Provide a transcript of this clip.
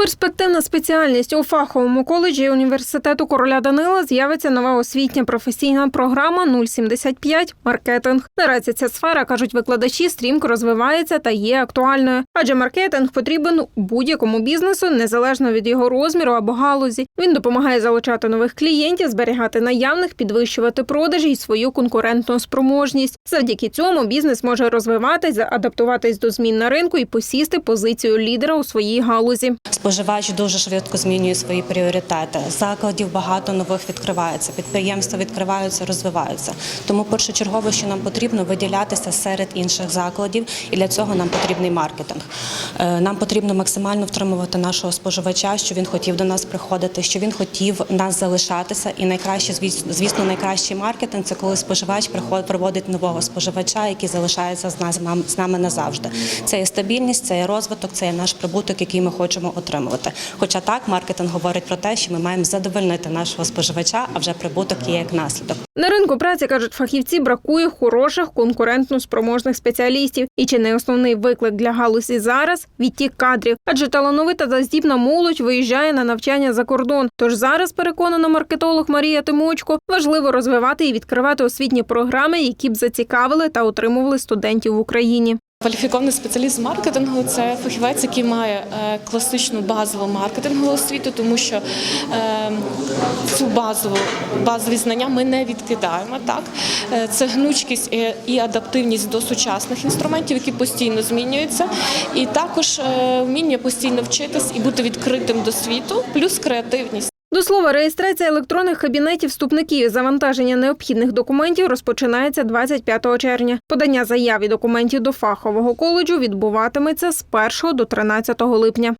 Перспективна спеціальність у фаховому коледжі університету короля Данила з'явиться нова освітня професійна програма 075 маркетинг. Наразі ця сфера кажуть викладачі стрімко розвивається та є актуальною, адже маркетинг потрібен будь-якому бізнесу незалежно від його розміру або галузі. Він допомагає залучати нових клієнтів, зберігати наявних, підвищувати продажі і свою конкурентну спроможність. Завдяки цьому бізнес може розвиватись, адаптуватись до змін на ринку і посісти позицію лідера у своїй галузі. Споживач дуже швидко змінює свої пріоритети. Закладів багато нових відкривається, підприємства відкриваються, розвиваються. Тому першочергово, що нам потрібно виділятися серед інших закладів, і для цього нам потрібний маркетинг. Е, Нам потрібно максимально втримувати нашого споживача, що він хотів до нас приходити, що він хотів нас залишатися. І найкраще, звіс- звісно, найкращий маркетинг це коли споживач приходить, приводить нового споживача, який залишається з нас з нами назавжди. Це є стабільність, це є розвиток, це є наш прибуток, який ми хочемо отримувати. Хоча так маркетинг говорить про те, що ми маємо задовольнити нашого споживача, а вже прибуток є як наслідок. На ринку праці кажуть фахівці, бракує хороших конкурентно спроможних спеціалістів. І чи не основний виклик для галузі зараз відтік кадрів, адже талановита та здібна молодь виїжджає на навчання за кордон. Тож зараз переконана маркетолог Марія Тимочко, важливо розвивати і відкривати освітні програми, які б зацікавили та утримували студентів в Україні. Кваліфікований спеціаліст з маркетингу це фахівець, який має е, класичну базову маркетингову освіту, тому що е, цю базову базові знання ми не відкидаємо. Так Е, це гнучкість і- і адаптивність до сучасних інструментів, які постійно змінюються, і також е, вміння постійно вчитись і бути відкритим до світу, плюс креативність. До слова, реєстрація електронних кабінетів вступників завантаження необхідних документів розпочинається 25 червня. Подання заяв і документів до фахового коледжу відбуватиметься з 1 до 13 липня.